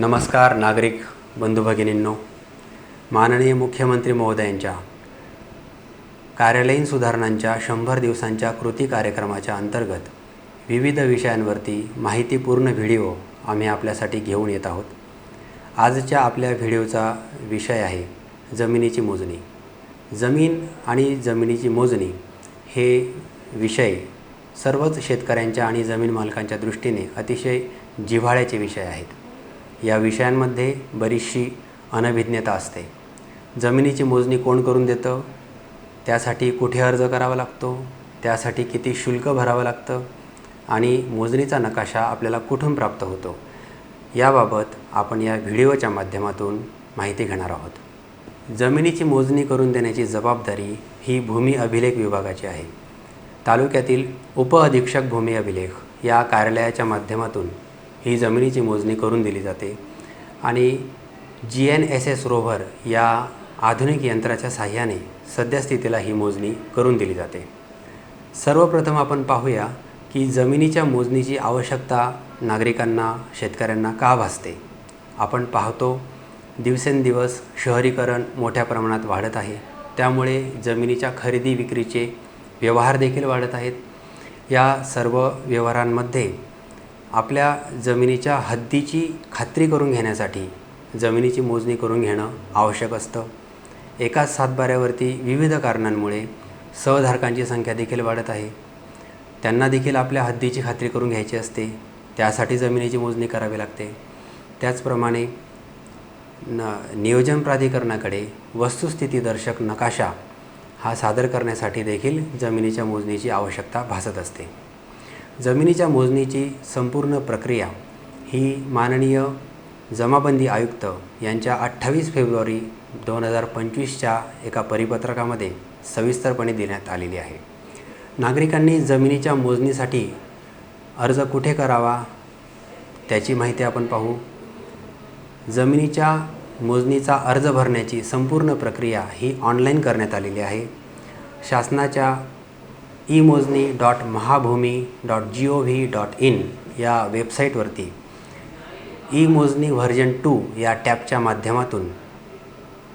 नमस्कार नागरिक बंधू भगिनींनो माननीय मुख्यमंत्री महोदयांच्या कार्यालयीन सुधारणांच्या शंभर दिवसांच्या कृती कार्यक्रमाच्या अंतर्गत विविध विषयांवरती माहितीपूर्ण व्हिडिओ आम्ही आपल्यासाठी घेऊन येत आहोत. आजच्या आपल्या व्हिडिओचा विषय आहे जमिनीची मोजणी. जमीन आणि जमिनीची मोजणी हे विषय सर्वच शेतकऱ्यांच्या आणि जमीन मालकांच्या दृष्टीने अतिशय जिव्हाळ्याचे विषय आहेत. या विषयांमध्ये बरीचशी अनभिज्ञता असते. जमिनीची मोजणी कोण करून देतं? त्यासाठी कुठे अर्ज करावा लागतो? त्यासाठी किती शुल्क भरावं लागतं? आणि मोजणीचा नकाशा आपल्याला कुठून प्राप्त होतो? याबाबत आपण या व्हिडिओच्या माध्यमातून माहिती घेणार आहोत. जमिनीची मोजणी करून देण्याची जबाबदारी ही भूमी अभिलेख विभागाची आहे. तालुक्यातील उपअधीक्षक भूमी अभिलेख या कार्यालयाच्या माध्यमातून ही जमिनीची मोजणी करून दिली जाते. आणि G N S S rover या आधुनिक यंत्राच्या साह्याने सद्यस्थितीला ही मोजणी करून दिली जाते. सर्वप्रथम आपण पाहूया की जमिनीच्या मोजणीची आवश्यकता नागरिकांना शेतकऱ्यांना का भासते? आपण पाहतो दिवसेंदिवस शहरीकरण मोठ्या प्रमाणात वाढत आहे. त्यामुळे जमिनीच्या खरेदी विक्रीचे व्यवहार देखील वाढत आहेत. या सर्व व्यवहारांमध्ये आपल्या जमिनीच्या हद्दीची खात्री करून घेण्यासाठी जमिनीची मोजणी करून घेणं आवश्यक असतं. एकाच सातबाऱ्यावरती विविध कारणांमुळे सहधारकांची संख्या देखील वाढत आहे. त्यांना देखील आपल्या हद्दीची खात्री करून घ्यायची असते. त्यासाठी जमिनीची मोजणी करावी लागते. त्याचप्रमाणे न नियोजन प्राधिकरणाकडे वस्तुस्थितीदर्शक नकाशा हा सादर करण्यासाठी देखील जमिनीच्या मोजणीची आवश्यकता भासत असते. जमिनीच्या मोजणीची संपूर्ण प्रक्रिया ही माननीय जमाबंदी आयुक्त यांच्या अठ्ठावीस फेब्रुवारी दोन हजार पंचवीसच्या एका परिपत्रकामध्ये सविस्तरपणे देण्यात आलेली आहे. नागरिकांनी जमिनीच्या मोजणीसाठी अर्ज कुठे करावा त्याची माहिती आपण पाहू. जमिनीच्या मोजणीचा अर्ज भरण्याची संपूर्ण प्रक्रिया ही ऑनलाईन करण्यात आलेली आहे. शासनाच्या ई मोजणी dot Mahabhumi dot G O V dot in या वेबसाईटवरती ई मोजणी व्हर्जन टू या टॅबच्या माध्यमातून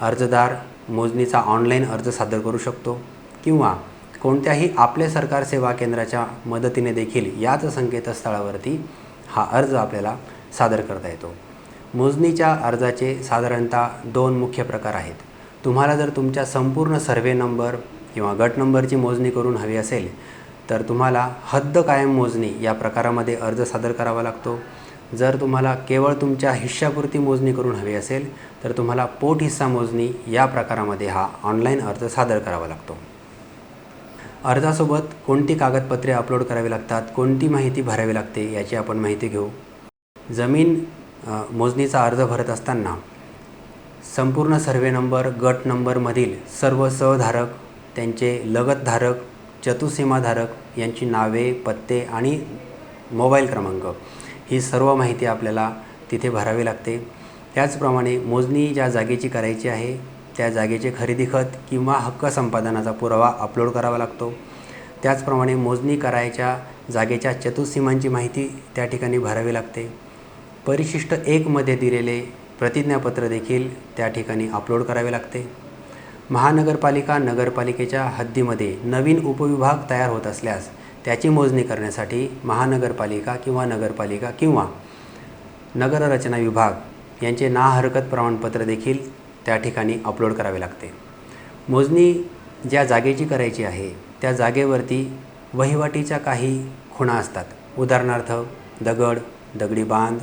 अर्जदार मोजणीचा ऑनलाईन अर्ज सादर करू शकतो किंवा कोणत्याही आपले सरकार सेवा केंद्राच्या मदतीने देखील याच संकेतस्थळावरती हा अर्ज आपल्याला सादर करता येतो. मोजणीच्या अर्जाचे साधारणतः दोन मुख्य प्रकार आहेत. तुम्हाला जर तुमच्या संपूर्ण सर्वे नंबर किंवा गट नंबरची मोजणी करून हवी असेल तर तुम्हाला हद्द कायम मोजणी या प्रकारामध्ये अर्ज सादर करावा लागतो. जर तुम्हाला केवळ तुमच्या हिश्शापुरती मोजणी करून हवी असेल तर तुम्हाला पोट हिस्सा मोजणी या प्रकारामध्ये हा ऑनलाईन अर्ज सादर करावा लागतो. अर्जासोबत कोणती कागदपत्रे अपलोड करावी लागतात कोणती माहिती भरावी लागते याची आपण माहिती घेऊ. जमीन मोजणीचा अर्ज भरत असताना संपूर्ण सर्वे नंबर गट नंबरमधील सर्व सहधारक त्यांचे लगतधारक चतुसीमाधारक यांची नावे पत्ते आणि मोबाईल क्रमांक ही सर्व माहिती आपल्याला तिथे भरावी लागते. त्याचप्रमाणे मोजणी ज्या जागेची करायची आहे त्या जागेचे खरेदी खत किंवा हक्क संपादनाचा पुरावा अपलोड करावा लागतो. त्याचप्रमाणे मोजणी करायच्या जागेच्या चतुसीमांची माहिती त्या ठिकाणी भरावी लागते. परिशिष्ट एकमध्ये दिलेले प्रतिज्ञापत्र देखील त्या ठिकाणी अपलोड करावे लागते. महानगरपालिका नगरपालिकेच्या हद्दीमध्ये नवीन उपविभाग तयार होत असल्यास त्याची मोजणी करण्यासाठी महानगरपालिका किंवा नगरपालिका किंवा नगररचना विभाग यांचे ना हरकत प्रमाणपत्र देखील त्या ठिकाणी अपलोड करावे लागते. मोजणी ज्या जागेची करायची आहे त्या जागेवरती वहिवाटीच्या काही खुणा असतात. उदाहरणार्थ दगड दगडी बांध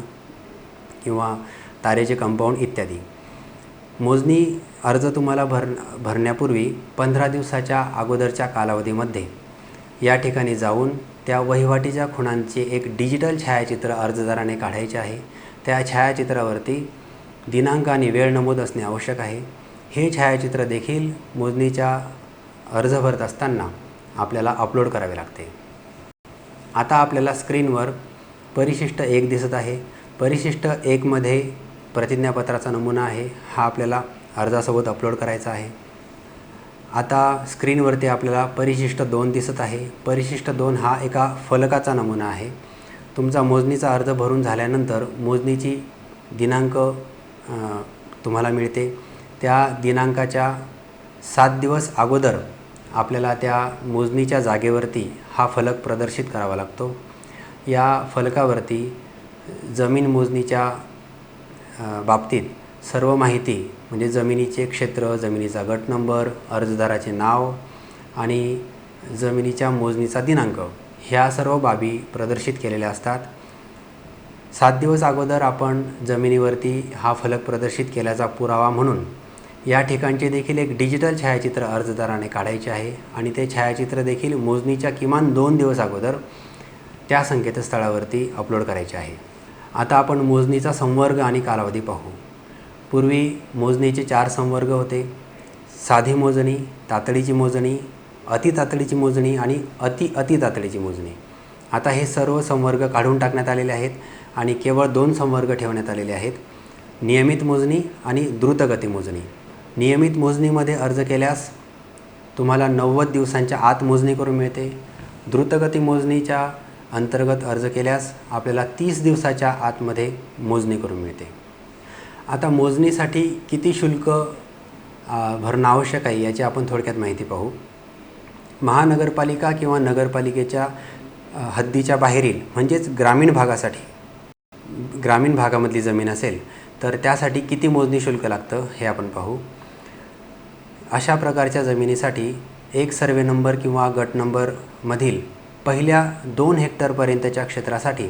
किंवा तारेचे कंपाऊंड इत्यादी. मोजणी अर्ज तुम्हाला भर भरण्यापूर्वी पंधरा दिवसाच्या अगोदरच्या कालावधीमध्ये. या ठिकाणी जाऊन त्या वहिवाटीच्या खुणांचे एक डिजिटल छायाचित्र अर्जदाराने काढायचे आहे. त्या छायाचित्रावरती दिनांक आणि वेळ नमूद असणे आवश्यक आहे. हे छायाचित्र देखील मोजणीच्या अर्ज भरत असताना आपल्याला अपलोड करावे लागते. आता आपल्याला स्क्रीनवर परिशिष्ट एक दिसत आहे. परिशिष्ट एकमध्ये प्रतिज्ञापत्राचा नमुना आहे. हा आपल्याला अर्जासोबत अपलोड करायचा आहे. आता स्क्रीनवरती आपल्याला परिशिष्ट दोन दिसत आहे. परिशिष्ट दोन हा एका फलकाचा नमुना आहे. तुमचा मोजणीचा अर्ज भरून झाल्यानंतर मोजणीची दिनांक तुम्हाला मिळते. त्या दिनांकाच्या सात दिवस अगोदर आपल्याला त्या मोजणीच्या जागेवरती हा फलक प्रदर्शित करावा लागतो. या फलकावरती जमीन मोजणीच्या बाबतीत सर्व माहिती म्हणजे जमिनीचे क्षेत्र जमिनीचा गट नंबर अर्जदाराचे नाव आणि जमिनीच्या मोजणीचा दिनांक ह्या सर्व बाबी प्रदर्शित केलेल्या असतात. सात दिवस अगोदर आपण जमिनीवरती हा फलक प्रदर्शित केल्याचा पुरावा म्हणून या ठिकाणचे देखील एक डिजिटल छायाचित्र अर्जदाराने काढायचे आहे आणि ते छायाचित्र देखील मोजणीच्या किमान दोन दिवस अगोदर त्या संकेतस्थळावरती अपलोड करायचे आहे. आता आपण मोजणीचा संवर्ग आणि कालावधी पाहू. पूर्वी मोजणीचे चार संवर्ग होते. साधी मोजणी तातडीची मोजणी अति तातडीची मोजणी आणि अति अति तातडीची मोजणी. आता हे सर्व संवर्ग काढून टाकण्यात आलेले आहेत आणि केवळ दोन संवर्ग ठेवण्यात आलेले आहेत. नियमित मोजणी आणि द्रुतगती मोजणी. नियमित मोजणीमध्ये अर्ज केल्यास तुम्हाला नव्वद दिवसांच्या आत मोजणी करून मिळते. द्रुतगती मोजणीच्या अंतर्गत अर्ज केल्यास आपल्याला तीस दिवसाच्या आतमध्ये मोजणी करून मिळते. आता मोजणीसाठी किती शुल्क भरणं आवश्यक आहे याची आपण थोडक्यात माहिती पाहू. महानगरपालिका किंवा नगरपालिकेच्या हद्दीच्या बाहेरील म्हणजेच ग्रामीण भागासाठी ग्रामीण भागामधली जमीन असेल तर त्यासाठी किती मोजणी शुल्क लागतं हे आपण पाहू. अशा प्रकारच्या जमिनीसाठी एक सर्वे नंबर किंवा गट नंबरमधील पहिल्या दोन हेक्टरपर्यंतच्या क्षेत्रासाठी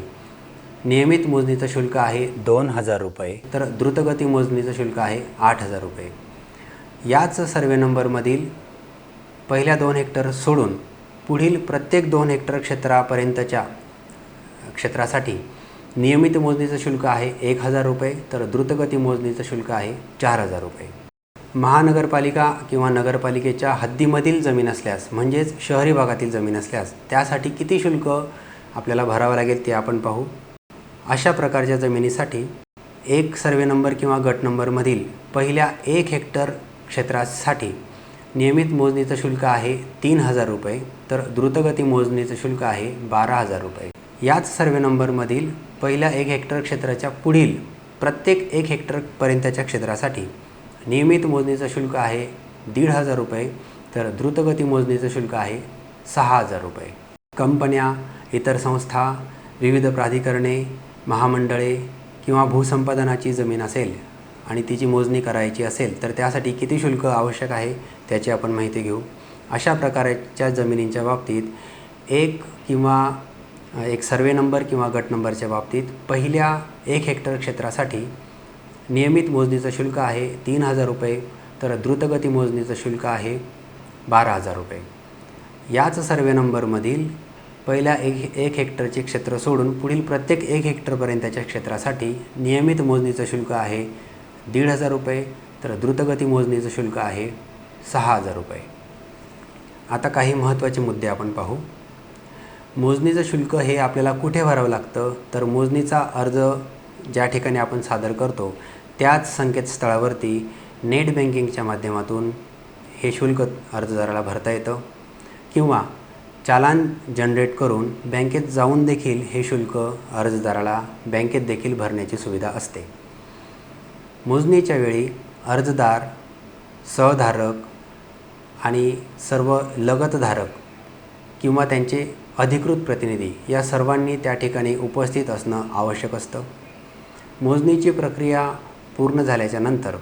नियमित मोजणीचं शुल्क आहे दोन हजार रुपये तर द्रुतगती मोजणीचं शुल्क आहे आठ हजार रुपये. याच सर्वे नंबरमधील पहिल्या दोन हेक्टर सोडून पुढील प्रत्येक दोन हेक्टर क्षेत्रापर्यंतच्या क्षेत्रासाठी नियमित मोजणीचं शुल्क आहे एक हजार रुपये तर द्रुतगती मोजणीचं शुल्क आहे चार हजार रुपये. महानगरपालिका किंवा नगरपालिकेच्या हद्दीमधील जमीन असल्यास म्हणजेच शहरी भागातील जमीन असल्यास त्यासाठी किती शुल्क आपल्याला भरावं लागेल ते आपण पाहू. अशा प्रकारच्या जमिनीसाठी एक सर्वे नंबर किंवा गट नंबरमधील पहिल्या एक हेक्टर क्षेत्रासाठी नियमित मोजणीचं शुल्क आहे तीन हजार रुपये तर द्रुतगती मोजणीचं शुल्क आहे बारा हजार रुपये. याच सर्वे नंबरमधील पहिल्या एक हेक्टर क्षेत्राच्या पुढील प्रत्येक एक हेक्टरपर्यंतच्या क्षेत्रासाठी नियमित मोजणीचं शुल्क आहे दीड हजार रुपये तर द्रुतगती मोजणीचं शुल्क आहे सहा हजार रुपये. कंपन्या इतर संस्था विविध प्राधिकरणे महामंडळे किंवा भूसंपादनाची जमीन असेल आणि तिची मोजणी करायची असेल तर त्यासाठी किती शुल्क आवश्यक आहे त्याची आपण माहिती घेऊ. अशा प्रकारच्या जमिनींच्या बाबतीत एक किंवा एक सर्वे नंबर किंवा गट नंबरच्या बाबतीत पहिल्या एक हेक्टर क्षेत्रासाठी नियमित मोजणीचं शुल्क आहे तीन हजार रुपये तर द्रुतगती मोजणीचं शुल्क आहे बारा हजार रुपये. याच सर्वे नंबरमधील पहिल्या एक एक हेक्टरचे क्षेत्र सोडून पुढील प्रत्येक एक हेक्टरपर्यंतच्या क्षेत्रासाठी नियमित मोजणीचं शुल्क आहे दीड हजार रुपये तर द्रुतगती मोजणीचं शुल्क आहे सहा हजार रुपये. आता काही महत्त्वाचे मुद्दे आपण पाहू. मोजणीचं शुल्क हे आपल्याला कुठे भरावं लागतं? तर मोजणीचा अर्ज ज्या ठिकाणी आपण सादर करतो त्याच संकेतस्थळावरती नेट बँकिंगच्या माध्यमातून हे शुल्क अर्जदाराला भरता येतं किंवा चालान जनरेट करून बँकेत जाऊन देखील हे शुल्क अर्जदाराला बँकेत देखील भरण्याची सुविधा असते. मोजणीच्या वेळी अर्जदार सहधारक आणि सर्व लगतधारक किंवा त्यांचे अधिकृत प्रतिनिधी या सर्वांनी त्या ठिकाणी उपस्थित असणं आवश्यक असतं. मोजणीची प्रक्रिया पूर्ण झाल्याच्यानंतर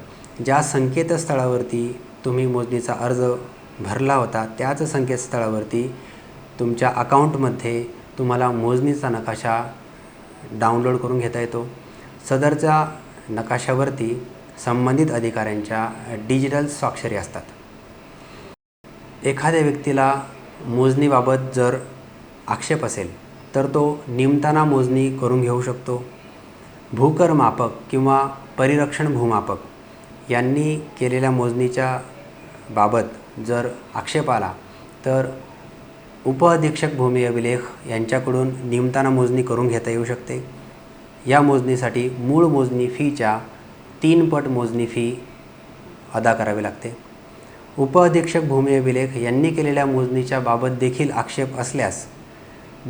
ज्या संकेतस्थळावरती तुम्ही मोजणीचा अर्ज भरला होता त्याच संकेतस्थळावरती तुमच्या अकाउंटमध्ये तुम्हाला मोजणीचा नकाशा डाउनलोड करून घेता येतो. सदरच्या नकाशावरती संबंधित अधिकाऱ्यांच्या डिजिटल स्वाक्षरी असतात. एखाद्या व्यक्तीला मोजणीबाबत जर आक्षेप असेल तर तो निमताना मोजणी करून घेऊ शकतो. भूकर मापक किंवा परिरक्षण भूमापक यांनी केलेल्या मोजणीच्या बाबत जर आक्षेप आला तर उपअधीक्षक भूमी अभिलेख यांच्याकडून निमताना मोजणी करून घेता येऊ शकते. या मोजणीसाठी मूळ मोजणी फीच्या तीन पट मोजणी फी अदा करावी लागते. उपअधीक्षक भूमी अभिलेख यांनी केलेल्या मोजणीच्या बाबत देखील आक्षेप असल्यास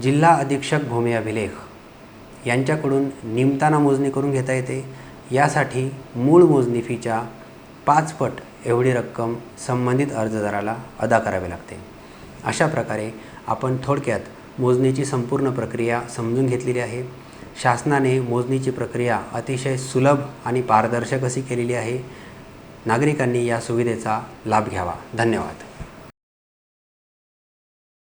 जिल्हा अधीक्षक भूमी अभिलेख यांच्याकडून निमताना मोजणी करून घेता येते. यासाठी मूळ मोजणी फीच्या पाच पट एवढी रक्कम संबंधित अर्जदाराला अदा करावी लागते. अशा प्रकारे आपण थोडक्यात मोजणीची संपूर्ण प्रक्रिया समजून घेतलेली आहे. शासनाने मोजणीची प्रक्रिया अतिशय सुलभ आणि पारदर्शक अशी केलेली आहे. नागरिकांनी या सुविधेचा लाभ घ्यावा. धन्यवाद.